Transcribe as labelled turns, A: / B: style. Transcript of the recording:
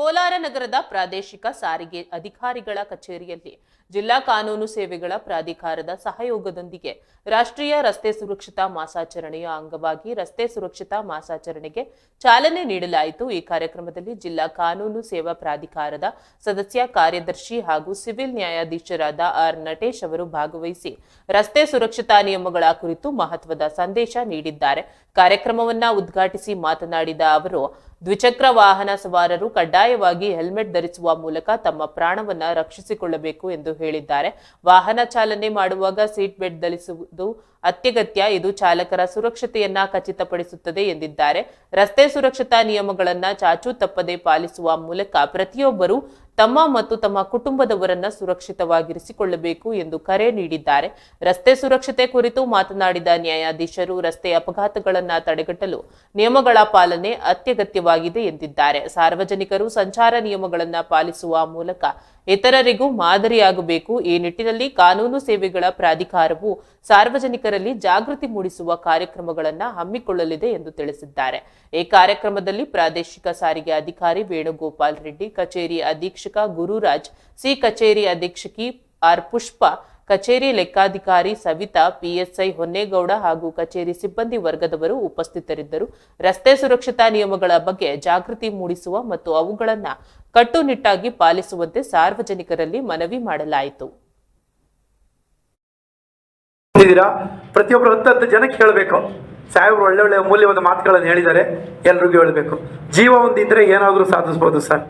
A: ಕೋಲಾರ ನಗರದ ಪ್ರಾದೇಶಿಕ ಸಾರಿಗೆ ಅಧಿಕಾರಿಗಳ ಕಚೇರಿಯಲ್ಲಿ ಜಿಲ್ಲಾ ಕಾನೂನು ಸೇವೆಗಳ ಪ್ರಾಧಿಕಾರದ ಸಹಯೋಗದೊಂದಿಗೆ ರಾಷ್ಟ್ರೀಯ ರಸ್ತೆ ಸುರಕ್ಷತಾ ಮಾಸಾಚರಣೆಯ ಅಂಗವಾಗಿ ರಸ್ತೆ ಸುರಕ್ಷತಾ ಮಾಸಾಚರಣೆಗೆ ಚಾಲನೆ ನೀಡಲಾಯಿತು. ಈ ಕಾರ್ಯಕ್ರಮದಲ್ಲಿ ಜಿಲ್ಲಾ ಕಾನೂನು ಸೇವಾ ಪ್ರಾಧಿಕಾರದ ಸದಸ್ಯ ಕಾರ್ಯದರ್ಶಿ ಹಾಗೂ ಸಿವಿಲ್ ನ್ಯಾಯಾಧೀಶರಾದ ಆರ್ ನಟೇಶ್ ಅವರು ಭಾಗವಹಿಸಿ ರಸ್ತೆ ಸುರಕ್ಷತಾ ನಿಯಮಗಳ ಕುರಿತು ಮಹತ್ವದ ಸಂದೇಶ ನೀಡಿದ್ದಾರೆ. ಕಾರ್ಯಕ್ರಮವನ್ನ ಉದ್ಘಾಟಿಸಿ ಮಾತನಾಡಿದ ಅವರು ದ್ವಿಚಕ್ರ ವಾಹನ ಸವಾರರು ಕಡ್ಡಾಯವಾಗಿ ಹೆಲ್ಮೆಟ್ ಧರಿಸುವ ಮೂಲಕ ತಮ್ಮ ಪ್ರಾಣವನ್ನ ರಕ್ಷಿಸಿಕೊಳ್ಳಬೇಕು ಎಂದು ಹೇಳಿದ್ದಾರೆ. ವಾಹನ ಚಾಲನೆ ಮಾಡುವಾಗ ಸೀಟ್ ಬೆಲ್ಟ್ ಧರಿಸುವುದು ಅತ್ಯಗತ್ಯ, ಇದು ಚಾಲಕರ ಸುರಕ್ಷತೆಯನ್ನ ಖಚಿತಪಡಿಸುತ್ತದೆ ಎಂದಿದ್ದಾರೆ. ರಸ್ತೆ ಸುರಕ್ಷತಾ ನಿಯಮಗಳನ್ನ ಚಾಚೂ ತಪ್ಪದೆ ಪಾಲಿಸುವ ಮೂಲಕ ಪ್ರತಿಯೊಬ್ಬರು ತಮ್ಮ ಮತ್ತು ತಮ್ಮ ಕುಟುಂಬದವರನ್ನ ಸುರಕ್ಷಿತವಾಗಿರಿಸಿಕೊಳ್ಳಬೇಕು ಎಂದು ಕರೆ ನೀಡಿದ್ದಾರೆ. ರಸ್ತೆ ಸುರಕ್ಷತೆ ಕುರಿತು ಮಾತನಾಡಿದ ನ್ಯಾಯಾಧೀಶರು, ರಸ್ತೆ ಅಪಘಾತಗಳನ್ನ ತಡೆಗಟ್ಟಲು ನಿಯಮಗಳ ಪಾಲನೆ ಅತ್ಯಗತ್ಯವಾಗಿದೆ ಎಂದಿದ್ದಾರೆ. ಸಾರ್ವಜನಿಕರು ಸಂಚಾರ ನಿಯಮಗಳನ್ನ ಪಾಲಿಸುವ ಮೂಲಕ ಇತರರಿಗೂ ಮಾದರಿಯಾಗಬೇಕು. ಈ ನಿಟ್ಟಿನಲ್ಲಿ ಕಾನೂನು ಸೇವೆಗಳ ಪ್ರಾಧಿಕಾರವು ಸಾರ್ವಜನಿಕರಲ್ಲಿ ಜಾಗೃತಿ ಮೂಡಿಸುವ ಕಾರ್ಯಕ್ರಮಗಳನ್ನು ಹಮ್ಮಿಕೊಳ್ಳಲಿದೆ ಎಂದು ತಿಳಿಸಿದ್ದಾರೆ. ಈ ಕಾರ್ಯಕ್ರಮದಲ್ಲಿ ಪ್ರಾದೇಶಿಕ ಸಾರಿಗೆ ಅಧಿಕಾರಿ ವೇಣುಗೋಪಾಲ್ ರೆಡ್ಡಿ, ಕಚೇರಿ ಅಧೀಕ್ಷಕ ಗುರುರಾಜ್, ಸಿ ಕಚೇರಿ ಅಧೀಕ್ಷಕಿ ಆರ್ ಪುಷ್ಪ, ಕಚೇರಿ ಲೆಕ್ಕಾಧಿಕಾರಿ ಸವಿತಾ, ಪಿಎಸ್ಐ ಹೊನ್ನೇಗೌಡ ಹಾಗೂ ಕಚೇರಿ ಸಿಬ್ಬಂದಿ ವರ್ಗದವರು ಉಪಸ್ಥಿತರಿದ್ದರು. ರಸ್ತೆ ಸುರಕ್ಷತಾ ನಿಯಮಗಳ ಬಗ್ಗೆ ಜಾಗೃತಿ ಮೂಡಿಸುವ ಮತ್ತು ಅವುಗಳನ್ನು ಕಟ್ಟುನಿಟ್ಟಾಗಿ ಪಾಲಿಸುವಂತೆ ಸಾರ್ವಜನಿಕರಲ್ಲಿ ಮನವಿ ಮಾಡಲಾಯಿತು.
B: ಇದ್ದೀರಾ ಪ್ರತಿಯೊಬ್ಬರು ಹತ್ತು ಜನಕ್ಕೆ ಹೇಳಬೇಕು. ಸಾಹೇಬ್ರು ಒಳ್ಳೆ ಒಳ್ಳೆ ಅಮೂಲ್ಯವಾದ ಮಾತುಗಳನ್ನು ಹೇಳಿದ್ದಾರೆ. ಎಲ್ರಿಗೂ ಹೇಳಬೇಕು. ಜೀವ ಒಂದಿದ್ರೆ ಏನಾದರೂ ಸಾಧಿಸ್ಬೋದು ಸರ್.